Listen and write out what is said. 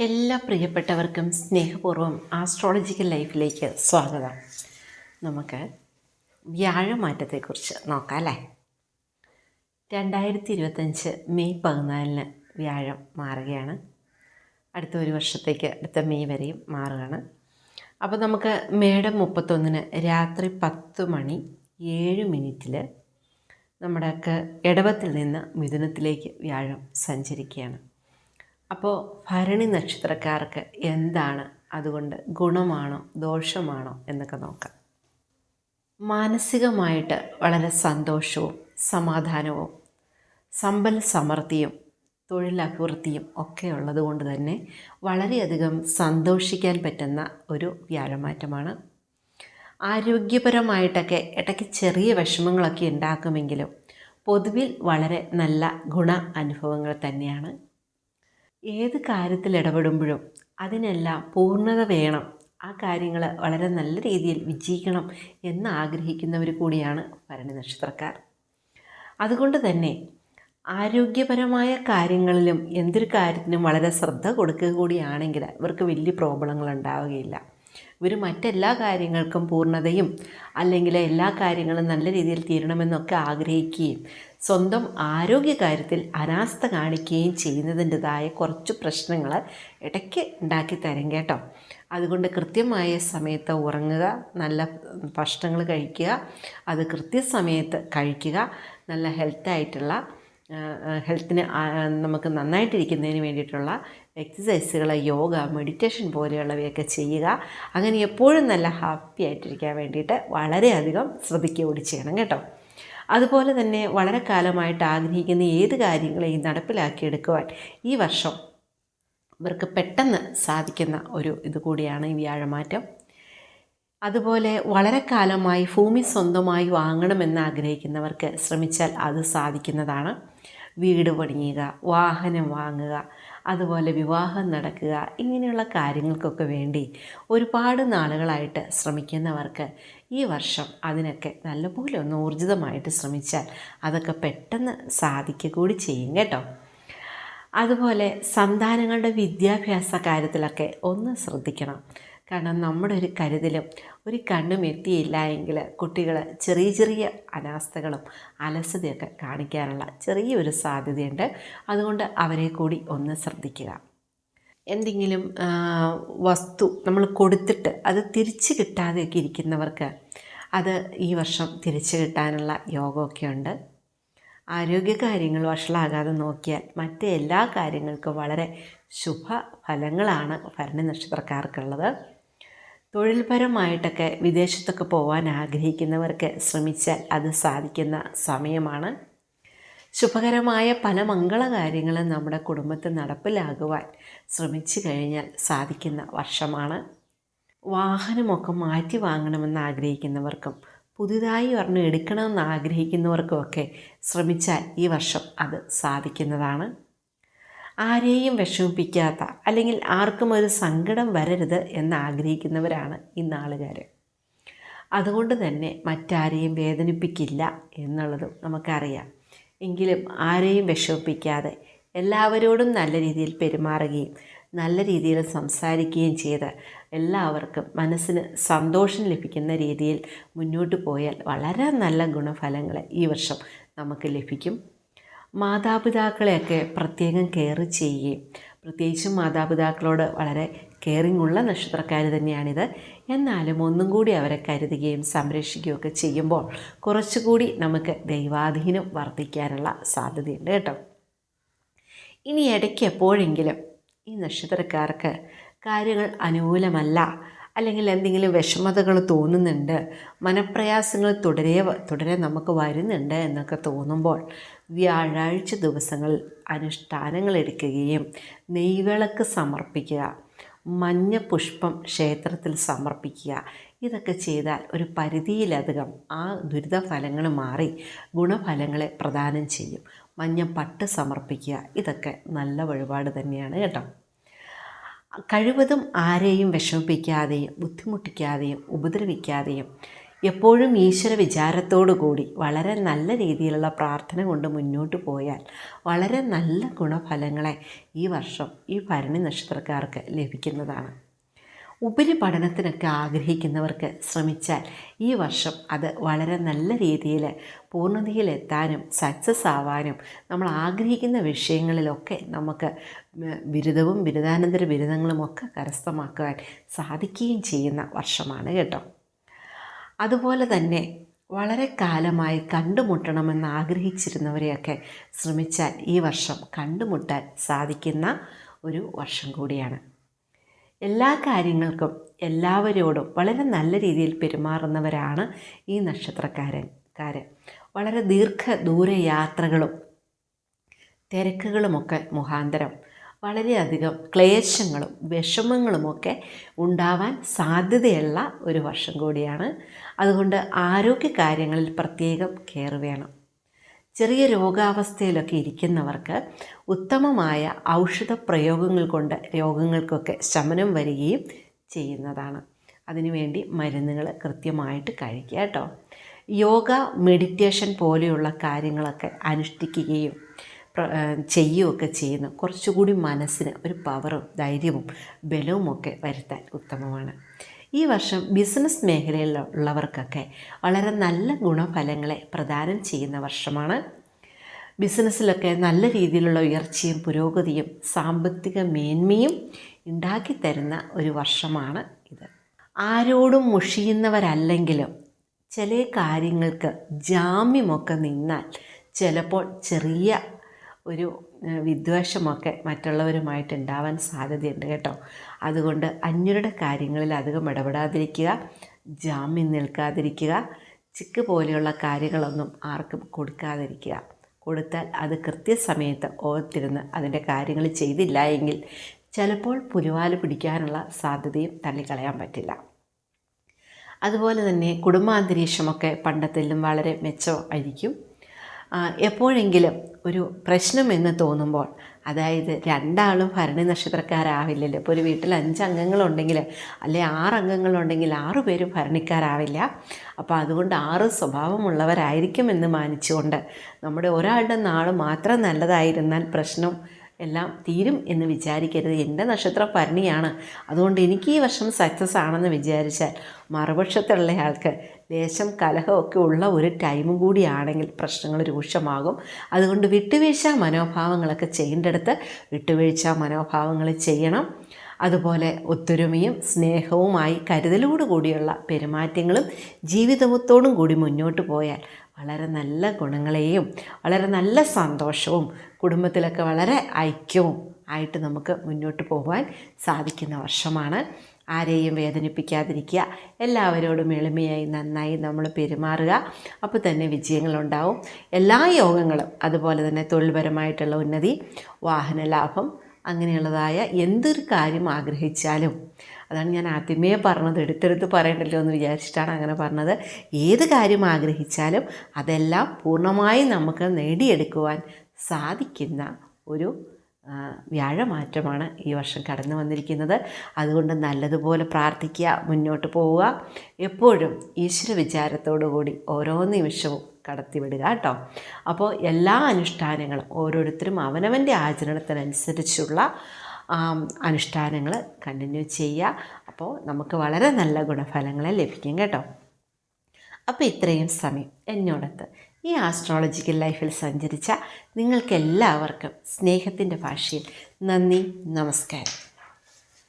എല്ലാ പ്രിയപ്പെട്ടവർക്കും സ്നേഹപൂർവം ആസ്ട്രോളജിക്കൽ ലൈഫിലേക്ക് സ്വാഗതം. നമുക്ക് വ്യാഴമാറ്റത്തെക്കുറിച്ച് നോക്കാം അല്ലേ? രണ്ടായിരത്തി ഇരുപത്തഞ്ച് മെയ് പതിനാലിന് വ്യാഴം മാറുകയാണ്. അടുത്ത ഒരു വർഷത്തേക്ക് അടുത്ത മെയ് വരെയും മാറുകയാണ്. അപ്പോൾ നമുക്ക് മേടം മുപ്പത്തൊന്നിന് രാത്രി പത്ത് മണി ഏഴ് മിനിറ്റിൽ നമ്മുടെയൊക്കെ ഇടവത്തിൽ നിന്ന് മിഥുനത്തിലേക്ക് വ്യാഴം സഞ്ചരിക്കുകയാണ്. അപ്പോൾ ഭരണി നക്ഷത്രക്കാർക്ക് എന്താണ്? അതുകൊണ്ട് ഗുണമാണോ ദോഷമാണോ എന്നൊക്കെ നോക്കാം. മാനസികമായിട്ട് വളരെ സന്തോഷവും സമാധാനവും സമ്പൽ സമൃദ്ധിയും തൊഴിലഭിവൃദ്ധിയും ഒക്കെ ഉള്ളത് കൊണ്ട് തന്നെ വളരെയധികം സന്തോഷിക്കാൻ പറ്റുന്ന ഒരു വ്യാഴമാറ്റമാണ്. ആരോഗ്യപരമായിട്ടൊക്കെ ഇടയ്ക്ക് ചെറിയ വിഷമങ്ങളൊക്കെ ഉണ്ടാക്കുമെങ്കിലും പൊതുവിൽ വളരെ നല്ല ഗുണ അനുഭവങ്ങൾ തന്നെയാണ്. ഏത് കാര്യത്തിൽ ഇടപെടുമ്പോഴും അതിനെല്ലാം പൂർണത വേണം. ആ കാര്യങ്ങൾ വളരെ നല്ല രീതിയിൽ വിജയിക്കണം എന്ന് ആഗ്രഹിക്കുന്നവർ കൂടിയാണ് ഭരണി നക്ഷത്രക്കാർ. അതുകൊണ്ട് തന്നെ ആരോഗ്യപരമായ കാര്യങ്ങളിലും എന്തൊരു കാര്യത്തിനും വളരെ ശ്രദ്ധ കൊടുക്കുക കൂടിയാണെങ്കിൽ ഇവർക്ക് വലിയ പ്രോബ്ലങ്ങൾ ഉണ്ടാവുകയില്ല. ഇവർ മറ്റെല്ലാ കാര്യങ്ങൾക്കും പൂർണതയും അല്ലെങ്കിൽ എല്ലാ കാര്യങ്ങളും നല്ല രീതിയിൽ തീരണമെന്നൊക്കെ ആഗ്രഹിക്കുകയും സ്വന്തം ആരോഗ്യകാര്യത്തിൽ അനാസ്ഥ കാണിക്കുകയും ചെയ്യുന്നതിന്റെതായ കുറച്ച് പ്രശ്നങ്ങൾ ഇടയ്ക്ക് ഉണ്ടാക്കി തരും കേട്ടോ. അതുകൊണ്ട് കൃത്യമായ സമയത്ത് ഉറങ്ങുക നല്ല ഭക്ഷണങ്ങൾ കഴിക്കുക അത് കൃത്യസമയത്ത് കഴിക്കുക നല്ല ഹെൽത്തായിട്ടുള്ള ഹെൽത്തിന് നമുക്ക് നന്നായിട്ടിരിക്കുന്നതിന് വേണ്ടിയിട്ടുള്ള എക്സസൈസുകൾ യോഗ മെഡിറ്റേഷൻ പോലെയുള്ളവയൊക്കെ ചെയ്യുക. അങ്ങനെ എപ്പോഴും നല്ല ഹാപ്പി ആയിട്ടിരിക്കാൻ വേണ്ടിയിട്ട് വളരെയധികം ശ്രദ്ധിക്കുക കൂടി ചെയ്യണം കേട്ടോ. അതുപോലെ തന്നെ വളരെ കാലമായിട്ട് ആഗ്രഹിക്കുന്ന ഏത് കാര്യങ്ങളെയും നടപ്പിലാക്കിയെടുക്കുവാൻ ഈ വർഷം ഇവർക്ക് പെട്ടെന്ന് സാധിക്കുന്ന ഒരു ഇതുകൂടിയാണ് ഈ വ്യാഴമാറ്റം. അതുപോലെ വളരെ കാലമായി ഭൂമി സ്വന്തമായി വാങ്ങണമെന്ന് ആഗ്രഹിക്കുന്നവർക്ക് ശ്രമിച്ചാൽ അത് സാധിക്കുന്നതാണ്. വീട് പണിയുക വാഹനം വാങ്ങുക അതുപോലെ വിവാഹം നടക്കുക ഇങ്ങനെയുള്ള കാര്യങ്ങൾക്കൊക്കെ വേണ്ടി ഒരുപാട് നാളുകളായിട്ട് ശ്രമിക്കുന്നവർക്ക് ഈ വർഷം അതിനൊക്കെ നല്ലപോലെ ഒന്ന് ഊർജിതമായിട്ട് ശ്രമിച്ചാൽ അതൊക്കെ പെട്ടെന്ന് സാധിക്കുക കൂടി ചെയ്യും കേട്ടോ. അതുപോലെ സന്താനങ്ങളുടെ വിദ്യാഭ്യാസ കാര്യത്തിലൊക്കെ ഒന്ന് ശ്രദ്ധിക്കണം. കാരണം നമ്മുടെ ഒരു കരുതലും ഒരു കണ്ണും എത്തിയില്ല എങ്കിൽ കുട്ടികൾ ചെറിയ ചെറിയ അനാസ്ഥകളും അലസതയൊക്കെ കാണിക്കാനുള്ള ചെറിയൊരു സാധ്യതയുണ്ട്. അതുകൊണ്ട് അവരെ കൂടി ഒന്ന് ശ്രദ്ധിക്കുക. എന്തെങ്കിലും വസ്തു നമ്മൾ കൊടുത്തിട്ട് അത് തിരിച്ച് കിട്ടാതെയൊക്കെ ഇരിക്കുന്നവർക്ക് അത് ഈ വർഷം തിരിച്ചു കിട്ടാനുള്ള യോഗമൊക്കെ ഉണ്ട്. ആരോഗ്യകാര്യങ്ങൾ വഷളാകാതെ നോക്കിയാൽ മറ്റ് എല്ലാ കാര്യങ്ങൾക്കും വളരെ ശുഭ ഫലങ്ങളാണ് ഭരണി നക്ഷത്രക്കാർക്കുള്ളത്. തൊഴിൽപരമായിട്ടൊക്കെ വിദേശത്തൊക്കെ പോകാൻ ആഗ്രഹിക്കുന്നവർക്ക് ശ്രമിച്ചാൽ അത് സാധിക്കുന്ന സമയമാണ്. ശുഭകരമായ പല മംഗളകാര്യങ്ങളും നമ്മുടെ കുടുംബത്തിൽ നടപ്പിലാകുവാൻ ശ്രമിച്ചു കഴിഞ്ഞാൽ സാധിക്കുന്ന വർഷമാണ്. വാഹനമൊക്കെ മാറ്റി വാങ്ങണമെന്ന് ആഗ്രഹിക്കുന്നവർക്കും പുതുതായി ഒരെണ്ണം എടുക്കണമെന്ന് ആഗ്രഹിക്കുന്നവർക്കുമൊക്കെ ശ്രമിച്ചാൽ ഈ വർഷം അത് സാധിക്കുന്നതാണ്. ആരെയും വിഷമിപ്പിക്കാത്ത അല്ലെങ്കിൽ ആർക്കും ഒരു സങ്കടം വരരുത് എന്ന് ആഗ്രഹിക്കുന്നവരാണ് ഈ നാളുകാർ അതുകൊണ്ട് തന്നെ മറ്റാരെയും വേദനിപ്പിക്കില്ല എന്നുള്ളതും നമുക്കറിയാം. എങ്കിലും ആരെയും വിഷമിപ്പിക്കാതെ എല്ലാവരോടും നല്ല രീതിയിൽ പെരുമാറുകയും നല്ല രീതിയിൽ സംസാരിക്കുകയും ചെയ്ത് എല്ലാവർക്കും മനസ്സിന് സന്തോഷം ലഭിക്കുന്ന രീതിയിൽ മുന്നോട്ട് പോയാൽ വളരെ നല്ല ഗുണഫലങ്ങൾ ഈ വർഷം നമുക്ക് ലഭിക്കും. മാതാപിതാക്കളെയൊക്കെ പ്രത്യേകം കെയർ ചെയ്യുകയും പ്രത്യേകിച്ചും മാതാപിതാക്കളോട് വളരെ കെയറിംഗ് ഉള്ള നക്ഷത്രക്കാർ തന്നെയാണിത്. എന്നാലും ഒന്നും കൂടി അവരെ കരുതുകയും സംരക്ഷിക്കുകയൊക്കെ ചെയ്യുമ്പോൾ കുറച്ചുകൂടി നമുക്ക് ദൈവാധീനം വർദ്ധിക്കാനുള്ള സാധ്യതയുണ്ട് കേട്ടോ. ഇനി ഇടയ്ക്ക് എപ്പോഴെങ്കിലും ഈ നക്ഷത്രക്കാർക്ക് കാര്യങ്ങൾ അനുകൂലമല്ല അല്ലെങ്കിൽ എന്തെങ്കിലും വിഷമതകൾ തോന്നുന്നുണ്ട് മനപ്രയാസങ്ങൾ തുടരെ തുടരെ നമുക്ക് വരുന്നുണ്ട് എന്നൊക്കെ തോന്നുമ്പോൾ വ്യാഴാഴ്ച ദിവസങ്ങളിൽ അനുഷ്ഠാനങ്ങൾ എടുക്കുകയും നെയ്വിളക്ക് സമർപ്പിക്കുക മഞ്ഞ പുഷ്പം ക്ഷേത്രത്തിൽ സമർപ്പിക്കുക. ഇതൊക്കെ ചെയ്താൽ ഒരു പരിധിയിലധികം ആ ദുരിതഫലങ്ങൾ മാറി ഗുണഫലങ്ങളെ പ്രദാനം ചെയ്യും. മഞ്ഞ പട്ട് സമർപ്പിക്കുക ഇതൊക്കെ നല്ല വഴിപാട് തന്നെയാണ് കേട്ടോ. കഴിവതും ആരെയും വിഷമിപ്പിക്കാതെയും ബുദ്ധിമുട്ടിക്കാതെയും ഉപദ്രവിക്കാതെയും എപ്പോഴും ഈശ്വര വിചാരത്തോടു കൂടി വളരെ നല്ല രീതിയിലുള്ള പ്രാർത്ഥന കൊണ്ട് മുന്നോട്ട് പോയാൽ വളരെ നല്ല ഗുണഫലങ്ങളെ ഈ വർഷം ഈ ഭരണി നക്ഷത്രക്കാർക്ക് ലഭിക്കുന്നതാണ്. ഉപരിപഠനത്തിനൊക്കെ ആഗ്രഹിക്കുന്നവർക്ക് ശ്രമിച്ചാൽ ഈ വർഷം അത് വളരെ നല്ല രീതിയിൽ പൂർണതയിലെത്താനും സക്സസ് ആവാനും നമ്മൾ ആഗ്രഹിക്കുന്ന വിഷയങ്ങളിലൊക്കെ നമുക്ക് ബിരുദവും ബിരുദാനന്തര ബിരുദങ്ങളും ഒക്കെ കരസ്ഥമാക്കുവാൻ സാധിക്കുകയും ചെയ്യുന്ന വർഷമാണ് കേട്ടോ. അതുപോലെ തന്നെ വളരെ കാലമായി കണ്ടുമുട്ടണമെന്ന് ആഗ്രഹിച്ചിരുന്നവരെയൊക്കെ ശ്രമിച്ചാൽ ഈ വർഷം കണ്ടുമുട്ടാൻ സാധിക്കുന്ന ഒരു വർഷം കൂടിയാണ്. എല്ലാ കാര്യങ്ങൾക്കും എല്ലാവരോടും വളരെ നല്ല രീതിയിൽ പെരുമാറുന്നവരാണ് ഈ നക്ഷത്രക്കാരൻകാര് വളരെ ദീർഘദൂര യാത്രകളും തിരക്കുകളുമൊക്കെ മുഖാന്തരം വളരെയധികം ക്ലേശങ്ങളും വിഷമങ്ങളുമൊക്കെ ഉണ്ടാവാൻ സാധ്യതയുള്ള ഒരു വർഷം കൂടിയാണ്. അതുകൊണ്ട് ആരോഗ്യ കാര്യങ്ങളിൽ പ്രത്യേകം കെയർ വേണം. ചെറിയ രോഗാവസ്ഥയിലൊക്കെ ഇരിക്കുന്നവർക്ക് ഉത്തമമായ ഔഷധ പ്രയോഗങ്ങൾ കൊണ്ട് രോഗങ്ങൾക്കൊക്കെ ശമനം വരികയും ചെയ്യുന്നതാണ്. അതിനുവേണ്ടി മരുന്നുകൾ കൃത്യമായിട്ട് കഴിക്കുക കേട്ടോ. യോഗ മെഡിറ്റേഷൻ പോലെയുള്ള കാര്യങ്ങളൊക്കെ അനുഷ്ഠിക്കുകയും ചെയ്യുകയൊക്കെ ചെയ്യുന്നു. കുറച്ചുകൂടി മനസ്സിന് ഒരു പവറും ധൈര്യവും ബലവുമൊക്കെ വരുത്താൻ ഉത്തമമാണ്. ഈ വർഷം ബിസിനസ് മേഖലയിലുള്ളവർക്കൊക്കെ വളരെ നല്ല ഗുണഫലങ്ങളെ പ്രദാനം ചെയ്യുന്ന വർഷമാണ്. ബിസിനസ്സിലൊക്കെ നല്ല രീതിയിലുള്ള ഉയർച്ചയും പുരോഗതിയും സാമ്പത്തിക മേന്മയും ഉണ്ടാക്കി തരുന്ന ഒരു വർഷമാണ് ഇത്. ആരോടും മുഷിയുന്നവരല്ലെങ്കിലും ചില കാര്യങ്ങൾക്ക് ജാമ്യമൊക്കെ നിന്നാൽ ചിലപ്പോൾ ചെറിയ ഒരു വിദ്വേഷമൊക്കെ മറ്റുള്ളവരുമായിട്ട് ഉണ്ടാവാൻ സാധ്യതയുണ്ട് കേട്ടോ. അതുകൊണ്ട് അന്യരുടെ കാര്യങ്ങളിൽ അധികം ഇടപെടാതിരിക്കുക ജാമ്യം നിൽക്കാതിരിക്കുക ചിക്ക് പോലെയുള്ള കാര്യങ്ങളൊന്നും ആർക്കും കൊടുക്കാതിരിക്കുക. കൊടുത്താൽ അത് കൃത്യസമയത്ത് ഓർത്തിരുന്ന് അതിന്റെ കാര്യങ്ങൾ ചെയ്തില്ല എങ്കിൽ ചിലപ്പോൾ പുലിവാൽ പിടിക്കാനുള്ള സാധ്യതയും തള്ളിക്കളയാൻ പറ്റില്ല. അതുപോലെ തന്നെ കുടുംബാന്തരീക്ഷമൊക്കെ പണ്ടത്തെല്ലും വളരെ മെച്ചമായിരിക്കും എപ്പോഴെങ്കിലും ഒരു പ്രശ്നം എന്ന് തോന്നുമ്പോൾ അതായത് രണ്ടാളും ഭരണി നക്ഷത്രക്കാരാവില്ലല്ലോ ഇപ്പോൾ ഒരു വീട്ടിൽ അഞ്ച് അംഗങ്ങളുണ്ടെങ്കിൽ അല്ലെ ആറ് അംഗങ്ങളുണ്ടെങ്കിൽ ആറു പേരും ഭരണിക്കാരാവില്ല. അപ്പോൾ അതുകൊണ്ട് ആറ് സ്വഭാവമുള്ളവരായിരിക്കുമെന്ന് മാനിച്ചുകൊണ്ട് നമ്മുടെ ഒരാളുടെ നാൾ മാത്രം നല്ലതായിരുന്നാൽ പ്രശ്നം എല്ലാം തീരും എന്ന് വിചാരിക്കരുത്. എന്റെ നക്ഷത്രം ഭരണിയാണ് അതുകൊണ്ട് എനിക്ക് ഈ വർഷം സക്സസ് ആണെന്ന് വിചാരിച്ചാൽ മറുപക്ഷത്തുള്ള ആൾക്ക് ലേശം കലഹമൊക്കെ ഉള്ള ഒരു ടൈമും കൂടിയാണെങ്കിൽ പ്രശ്നങ്ങൾ രൂക്ഷമാകും. അതുകൊണ്ട് വിട്ടുവീഴ്ച മനോഭാവങ്ങളൊക്കെ ചെയ്യേണ്ടടുത്ത് വിട്ടുവീഴ്ച മനോഭാവങ്ങൾ ചെയ്യണം. അതുപോലെ ഒത്തൊരുമയും സ്നേഹവുമായി കരുതലോടു കൂടിയുള്ള പെരുമാറ്റങ്ങളും ജീവിതത്തോടും കൂടി മുന്നോട്ട് പോയാൽ വളരെ നല്ല ഗുണങ്ങളെയും വളരെ നല്ല സന്തോഷവും കുടുംബത്തിലൊക്കെ വളരെ ഐക്യവും ആയിട്ട് നമുക്ക് മുന്നോട്ട് പോകാൻ സാധിക്കുന്ന വർഷമാണ്. ആരെയും വേദനിപ്പിക്കാതിരിക്കുക. എല്ലാവരോടും എളിമയായി നന്നായി നമ്മൾ പെരുമാറുക. അപ്പോൾ തന്നെ വിജയങ്ങളുണ്ടാവും. എല്ലാ യോഗങ്ങളും അതുപോലെ തന്നെ തൊഴിൽപരമായിട്ടുള്ള ഉന്നതി വാഹന ലാഭം അങ്ങനെയുള്ളതായ എന്തൊരു കാര്യം ആഗ്രഹിച്ചാലും. അതാണ് ഞാൻ ആദ്യമേ പറഞ്ഞത്. എടുത്തെടുത്ത് പറയണ്ടല്ലോ എന്ന് വിചാരിച്ചിട്ടാണ് അങ്ങനെ പറഞ്ഞത്. ഏത് കാര്യം ആഗ്രഹിച്ചാലും അതെല്ലാം പൂർണമായി നമുക്ക് നേടിയെടുക്കുവാൻ സാധിക്കുന്ന ഒരു വ്യാഴമാറ്റമാണ് ഈ വർഷം കടന്നു വന്നിരിക്കുന്നത്. അതുകൊണ്ട് നല്ലതുപോലെ പ്രാർത്ഥിക്കുക മുന്നോട്ട് പോവുക. എപ്പോഴും ഈശ്വര വിചാരത്തോടു കൂടി ഓരോ നിമിഷവും കടത്തിവിടുക കേട്ടോ. അപ്പോൾ എല്ലാ അനുഷ്ഠാനങ്ങളും ഓരോരുത്തരും അവനവന്റെ ആചരണത്തിനനുസരിച്ചുള്ള അനുഷ്ഠാനങ്ങൾ കണ്ടിന്യൂ ചെയ്യുക. അപ്പോൾ നമുക്ക് വളരെ നല്ല ഗുണഫലങ്ങളെ ലഭിക്കും കേട്ടോ. അപ്പോൾ ഇത്രയും സമയം എന്നോടത്ത് ഈ ആസ്ട്രോളജിക്കൽ ലൈഫിൽ സഞ്ചരിച്ച നിങ്ങൾക്കെല്ലാവർക്കും സ്നേഹത്തിന്റെ ഭാഷയിൽ നന്ദി നമസ്കാരം.